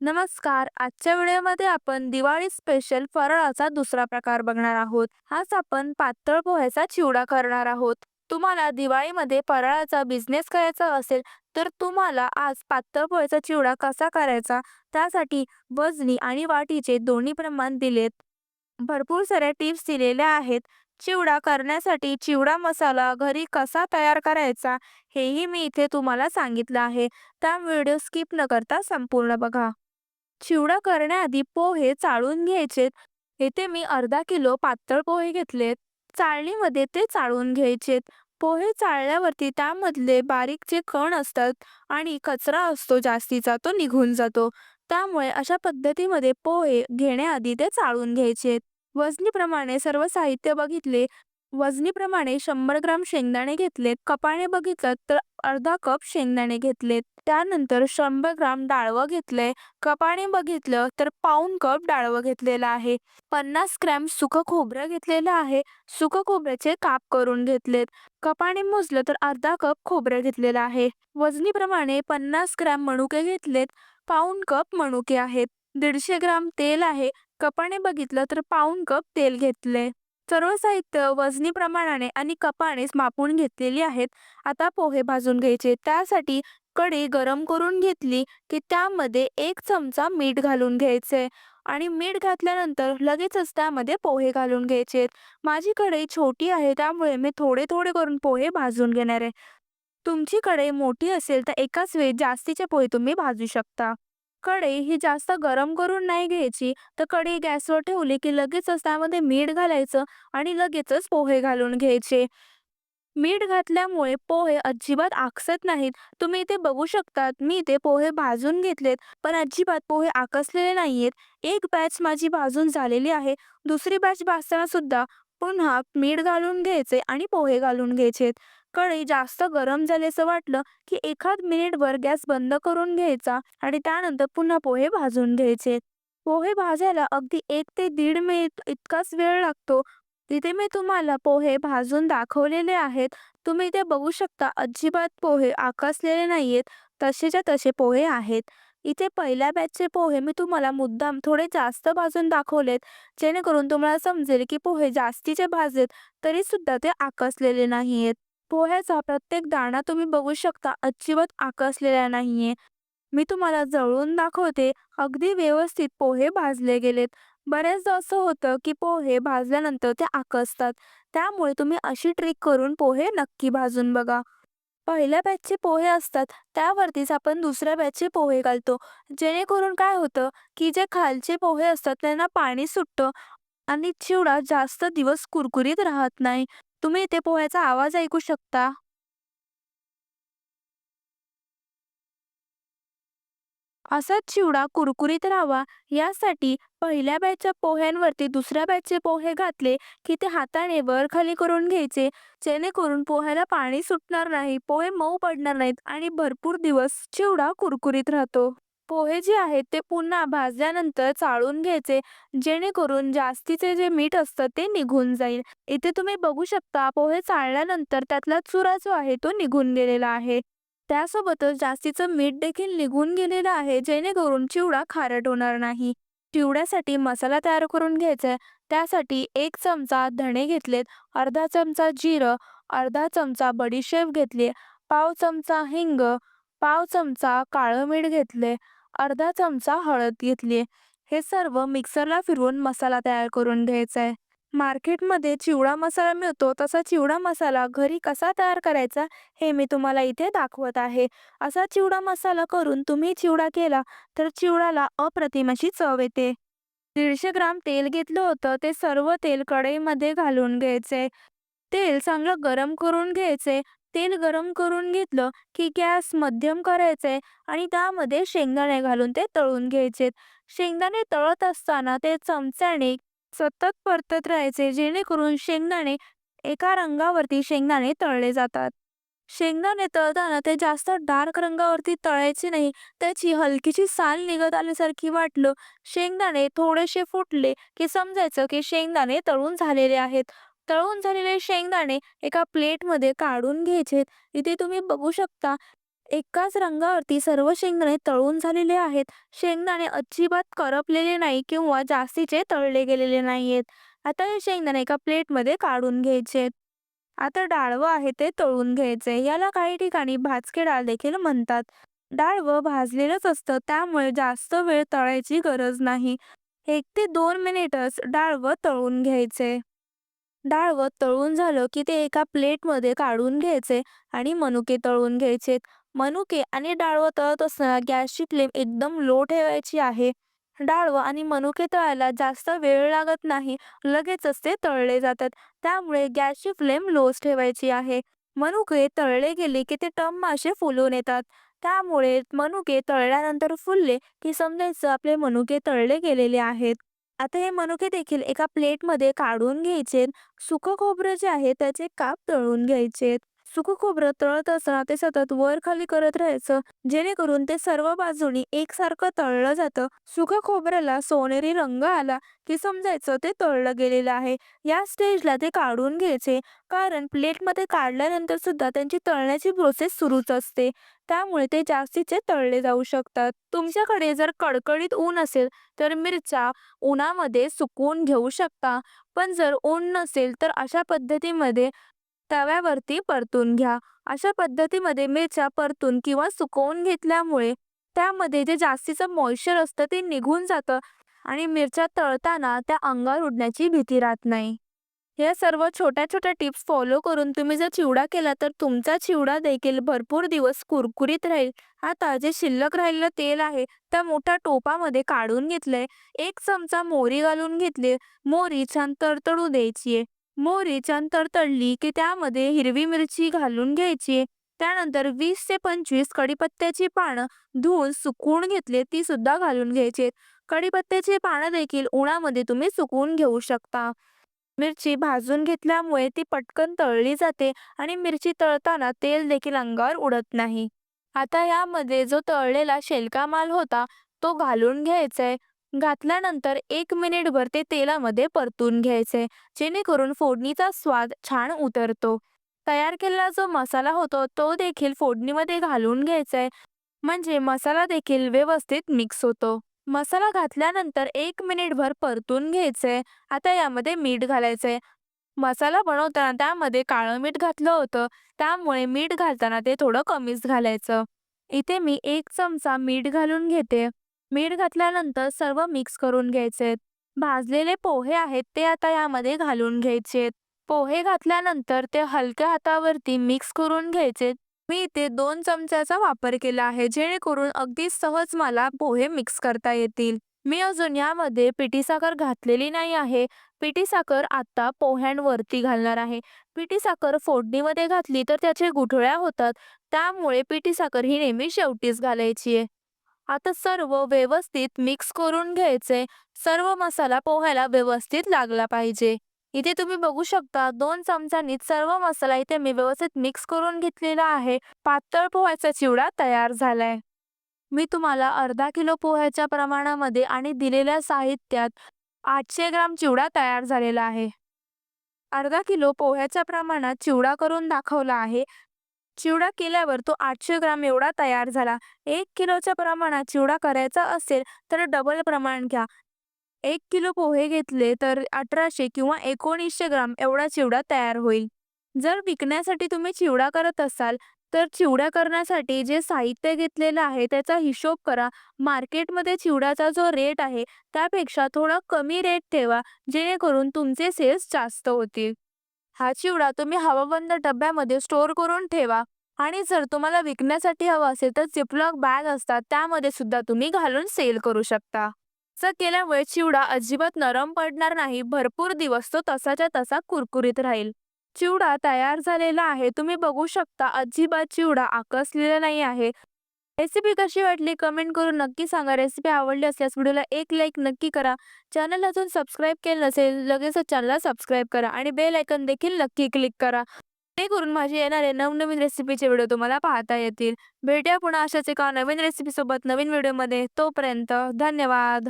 नमस्कार. आजच्या व्हिडिओमध्ये आपण दिवाळी स्पेशल फराळाचा दुसरा प्रकार बघणार आहोत. आज आपण पातळ पोह्याचा चिवडा करणार आहोत. तुम्हाला दिवाळीमध्ये फराळाचा बिझनेस करायचा असेल तर तुम्हाला आज पातळ पोह्याचा चिवडा कसा करायचा? त्यासाठी वजनी आणि वाटीचे दोन्ही प्रमाण दिलेत. भरपूर साऱ्या टिप्स दिलेल्या आहेत. चिवडा करण्यासाठी चिवडा मसाला घरी कसा तयार करायचा हेही मी इथे तुम्हाला सांगितलं आहे. त्या व्हिडिओ स्किप न करता संपूर्ण बघा. चिवडा करण्याआधी पोहे चाळून घ्यायचेत येथे मी अर्धा किलो पातळ पोहे घेतलेत चाळणीमध्ये ते चाळून घ्यायचेत पोहे चाळल्यावरती त्यामधले बारीक जे कण असतात आणि कचरा असतो जास्तीचा तो निघून जातो. त्यामुळे अशा पद्धतीमध्ये पोहे घेण्याआधी ते चाळून घ्यायचेत वजनीप्रमाणे सर्व साहित्य बघितले वजनीप्रमाणे शंभर ग्राम शेंगदाणे घेतलेत. कपाने बघितलं तर अर्धा कप शेंगदाणे घेतलेत. त्यानंतर शंभर ग्राम डाळवं घेतलंय. कपाने बघितलं तर पाऊन कप डाळवं घेतलेलं आहे. पन्नास ग्रॅम सुकं खोबरं घेतलेलं आहे. सुकं खोबऱ्याचे काप करून घेतलेत. कपाने मोजलं तर अर्धा कप खोबरं घेतलेलं आहे. वजनीप्रमाणे पन्नास ग्रॅम मणुके घेतलेत. पाऊन कप मणुके आहेत. दीडशे ग्राम तेल आहे. कपाने बघितलं तर पाऊन कप तेल घेतले सर्व साहित्य वजनी प्रमाणाने आणि कपानेच मापून घेतलेली आहेत. आता पोहे भाजून घ्यायचे. त्यासाठी कढई गरम करून घेतली की त्यामध्ये एक चमचा मीठ घालून घ्यायचे आणि मीठ घातल्यानंतर लगेचच त्यामध्ये पोहे घालून घ्यायचे. माझी कढई छोटी आहे त्यामुळे मी थोडे थोडे करून पोहे भाजून घेणार आहे. तुमची कढई मोठी असेल तर एकाच वेळी जास्तीचे पोहे तुम्ही भाजू शकता. कढई ही जास्त गरम करून नाही घ्यायची. तर कढई गॅसवर ठेवली की लगेचच त्यामध्ये मीठ घालायचं आणि लगेचच पोहे घालून घ्यायचे. मीठ घातल्यामुळे पोहे अजिबात आकसत नाहीत. तुम्ही इथे बघू शकतात मी इथे पोहे भाजून घेतलेत पण अजिबात पोहे आकसलेले नाहीयेत. एक बॅच माझी भाजून झालेली आहे दुसरी बॅच भाजताना सुद्धा पुन्हा मीठ घालून घ्यायचे आणि पोहे घालून घ्यायचे कळी जास्त गरम झाल्याचं वाटलं की एखाद मिनिटभर गॅस बंद करून घ्यायचा आणि त्यानंतर पुन्हा पोहे भाजून घ्यायचे. पोहे भाजायला अगदी एक ते दीड मिनिट इतकाच वेळ लागतो. तिथे मी तुम्हाला पोहे भाजून दाखवलेले आहेत. तुम्ही ते बघू शकता अजिबात पोहे आकसलेले नाहीयेत. तसेच्या तसे पोहे आहेत. इथे पहिल्या बॅचचे पोहे मी तुम्हाला मुद्दाम थोडे जास्त भाजून दाखवलेत. जेणेकरून तुम्हाला समजेल की पोहे जास्तीचे भाजलेत तरी सुद्धा ते आकसलेले नाहीयेत. पोह्याचा प्रत्येक दाणा तुम्ही बघू शकता अजिबात आकसलेला नाहीये. मी तुम्हाला जळून दाखवते अगदी व्यवस्थित पोहे भाजले गेलेत. बऱ्याचदा असं होतं की पोहे भाजल्यानंतर ते आकसतात. त्यामुळे तुम्ही अशी ट्रिक करून पोहे नक्की भाजून बघा. पहिल्या बॅचचे पोहे असतात त्यावरतीच आपण दुसऱ्या बॅचचे पोहे घालतो. जेणेकरून काय होतं की जे खालचे पोहे असतात त्यांना पाणी सुटतं आणि चिवडा जास्त दिवस कुरकुरीत राहत नाही. तुम्ही इथे पोह्याचा आवाज ऐकू शकता. असाच चिवडा कुरकुरीत राहावा यासाठी पहिल्या बॅचच्या पोह्यांवरती दुसऱ्या बॅचचे पोहे घातले की ते हाताने वर खाली करून घ्यायचे. जेणेकरून पोह्याला पाणी सुटणार नाही पोहे मऊ पडणार नाहीत आणि भरपूर दिवस चिवडा कुरकुरीत राहतो. पोहे जे आहेत ते पुन्हा भाजल्यानंतर चाळून घ्यायचे. जेणेकरून जास्तीचे जे मीठ असतं ते निघून जाईल. इथे तुम्ही बघू शकता पोहे चाळल्यानंतर त्यातला चुरा जो आहे तो निघून गेलेला आहे. त्यासोबतच जास्तीचं मीठ देखील निघून गेलेलं आहे जेणेकरून चिवडा खारट होणार नाही. चिवड्यासाठी मसाला तयार करून घ्यायचा. आहे त्यासाठी एक चमचा धणे घेतलेत अर्धा चमचा जिरं अर्धा चमचा बडीशेप घेतली पाव चमचा हिंग पाव चमचा काळं मीठ घेतले. अर्धा चमचा हळद घेतली हे सर्व मिक्सरला फिरवून मसाला तयार करून घ्यायचा आहे. मार्केटमध्ये चिवडा मसाला मिळतो तसा चिवडा मसाला घरी कसा तयार करायचा हे मी तुम्हाला इथे दाखवत आहे. असा चिवडा मसाला करून तुम्ही चिवडा केला तर चिवडाला अप्रतिम अशी चव येते. दीडशे ग्राम तेल घेतलं होतं ते सर्व तेल कढईमध्ये घालून घ्यायचे. तेल चांगलं गरम करून घ्यायचे तेल गरम करून घेतलं की गॅस मध्यम करायचे आणि त्यामध्ये शेंगदाणे घालून ते तळून घ्यायचे. शेंगदाणे तळत असताना ते चमच्याने सतत परतत राहायचे जेणेकरून शेंगदाणे एका रंगावरती शेंगदाणे तळले जातात. शेंगदाणे तळताना ते जास्त डार्क रंगावरती तळायचे नाही त्याची हलकीची साल निघत आल्यासारखी वाटलं. शेंगदाणे थोडेसे फुटले की समजायचं की शेंगदाणे तळून झालेले आहेत. तळून झालेले शेंगदाणे एका प्लेटमध्ये काढून घ्यायचे इथे तुम्ही बघू शकता एकाच रंगावरती सर्व शेंगदाणे तळून झालेले आहेत. शेंगदाणे अजिबात करपलेले नाही किंवा जास्तीचे तळले गेलेले नाहीयेत. आता हे शेंगदाणे एका प्लेटमध्ये काढून घ्यायचे आता डाळवं आहे ते तळून घ्यायचे. याला काही ठिकाणी भाजके डाळ देखील म्हणतात. डाळवं भाजलेलंच असतं त्यामुळे जास्त वेळ तळायची गरज नाही. एक ते दोन मिनिटच डाळवं तळून घ्यायचे. डाळवं तळून झालं की ते एका प्लेटमध्ये काढून घ्यायचे आणि मनुके तळून घ्यायचे. मनुके आणि डाळवं तळत असताना गॅसची फ्लेम एकदम लो ठेवायची आहे. डाळवं आणि मनुके तळायला जास्त वेळ लागत नाही. लगेचच ते तळले जातात. त्यामुळे गॅसची फ्लेम लोच ठेवायची आहे. मनुके तळले गेले की ते टम मासे फुलून येतात. त्यामुळे मनुके तळल्यानंतर फुलले की समजायचं आपले मनुके तळले गेलेले आहेत. आता हे मनुके देखील एका प्लेटमध्ये काढून घ्यायचे सुकं खोबरं जे आहे त्याचे काप तळून घ्यायचे सुकं खोबरं तळत असताना ते सतत वर खाली करत राहायचं जेणेकरून ते सर्व बाजूनी एकसारखं तळलं जातं. सुख खोबऱ्याला सोनेरी रंग आला की समजायचं ते तळलं गेलेलं आहे. या स्टेजला ते काढून घ्यायचे कारण प्लेटमध्ये काढल्यानंतर सुद्धा त्यांची तळण्याची प्रोसेस सुरूच असते. त्यामुळे ते जास्तीचे तळले जाऊ शकतात. तुमच्याकडे जर कडकडीत ऊन असेल तर मिरच्या उन्हामध्ये सुकवून घेऊ शकता. पण जर ऊन नसेल तर अशा पद्धतीमध्ये तव्यावरती परतून घ्या. अशा पद्धतीमध्ये मिरच्या परतून किंवा सुकवून घेतल्यामुळे त्यामध्ये जे जास्तीचं मॉइश्चर असतं ते निघून जातं आणि मिरच्या तळताना त्या अंगावर उडण्याची भीती राहत नाही. या सर्व छोट्या छोट्या टिप्स फॉलो करून तुम्ही जर चिवडा केला तर तुमचा चिवडा देखील भरपूर दिवस कुरकुरीत राहील. आता जे शिल्लक राहिलेलं तेल आहे. त्या मोठ्या टोपामध्ये काढून घेतलंय. एक चमचा मोहरी घालून घेतली. मोहरी छान तडतडू द्यायची आहे मोहरी छान तळली की त्यामध्ये हिरवी मिरची घालून घ्यायची. त्यानंतर वीस ते पंचवीस कडीपत्त्याची पानं धुवून सुकवून घेतले ती सुद्धा घालून घ्यायची. कडीपत्त्याची पानं देखील उन्हामध्ये तुम्ही सुकवून घेऊ शकता. मिरची भाजून घेतल्यामुळे ती पटकन तळली जाते आणि मिरची तळताना तेल देखील अंगावर उडत नाही. आता यामध्ये जो तळलेला शेलका माल होता तो घालून घ्यायचा आहे घातल्यानंतर एक मिनिटभर ते तेलामध्ये परतून घ्यायचे जेणेकरून फोडणीचा स्वाद छान उतरतो. तयार केलेला जो मसाला होतो तो देखील फोडणीमध्ये घालून घ्यायचाय. म्हणजे मसाला देखील व्यवस्थित मिक्स होतो. मसाला घातल्यानंतर एक मिनिटभर परतून घ्यायचंय आता यामध्ये मीठ घालायचंय. मसाला बनवताना त्यामध्ये काळं मीठ घातलं होतं. त्यामुळे मीठ घालताना ते थोडं कमीच घालायचं. इथे मी एक चमचा मीठ घालून घेते. मीठ घातल्यानंतर सर्व मिक्स करून घ्यायचे. भाजलेले पोहे आहेत ते आता यामध्ये घालून घ्यायचे. पोहे घातल्यानंतर ते हलक्या हातावरती मिक्स करून घ्यायचे. मी इथे दोन चमच्याचा वापर केला आहे जेणेकरून अगदी सहज मला पोहे मिक्स करता येतील. मी अजून यामध्ये पिठी साखर घातलेली नाही आहे. पिठी साखर आता पोह्यांवरती घालणार आहे. पिठी साखर फोडणीमध्ये घातली तर त्याचे गुठळ्या होतात. त्यामुळे पिठी साखर ही नेहमी शेवटीच घालायची आहे. आता सर्व व्यवस्थित मिक्स करून घ्यायचे. सर्व मसाला पोह्याला व्यवस्थित लागला पाहिजे. इथे तुम्ही बघू शकता दोन चमचांनी सर्व मसाला इथे मी व्यवस्थित मिक्स करून घेतलेला आहे. पातळ पोह्याचा चिवडा तयार झालाय. मी तुम्हाला अर्धा किलो पोह्याच्या प्रमाणामध्ये आणि दिलेल्या साहित्यात आठशे ग्राम चिवडा तयार झालेला आहे. अर्धा किलो पोह्याच्या प्रमाणात चिवडा करून दाखवला आहे. चिवडा केल्यावर तो आठशे ग्राम एवढा तयार झाला. एक किलोच्या प्रमाणात चिवडा करायचा असेल तर डबल प्रमाण घ्या. एक किलो पोहे घेतले तर अठराशे किंवा एकोणीसशे ग्राम एवढा चिवडा तयार होईल. जर विकण्यासाठी तुम्ही चिवडा करत असाल तर चिवडा करण्यासाठी जे साहित्य घेतलेलं आहे त्याचा हिशोब करा. मार्केटमध्ये चिवड्याचा जो रेट आहे त्यापेक्षा थोडा कमी रेट ठेवा जेणेकरून तुमचे सेल्स जास्त होतील. हा चिवडा तुम्ही हवाबंद डब्यामध्ये स्टोअर करून ठेवा. आणि जर तुम्हाला विकण्यासाठी हवा असेल तर चिपलॉक बॅग असतात त्यामध्ये सुद्धा तुम्ही घालून सेल करू शकता. असं केल्यामुळे चिवडा अजिबात नरम पडणार नाही भरपूर दिवस तो तसाच्या तसा कुरकुरीत राहील. चिवडा तयार झालेला आहे तुम्ही बघू शकता अजिबात चिवडा आकसलेला नाही आहे. रेसिपी कशी वाटली कमेंट करून नक्की सांगा. रेसिपी आवडली असल्यास व्हिडिओला एक लाईक नक्की करा. चॅनल अजून सबस्क्राईब केलं नसेल लगेचच चॅनलला सबस्क्राईब करा आणि बेल आयकन देखील नक्की क्लिक करा. ते करून माझे येणारे नवनवीन रेसिपीचे व्हिडिओ तुम्हाला पाहता येतील. भेटूया पुन्हा अशाच एका नवीन रेसिपीसोबत नवीन व्हिडिओमध्ये. तोपर्यंत धन्यवाद.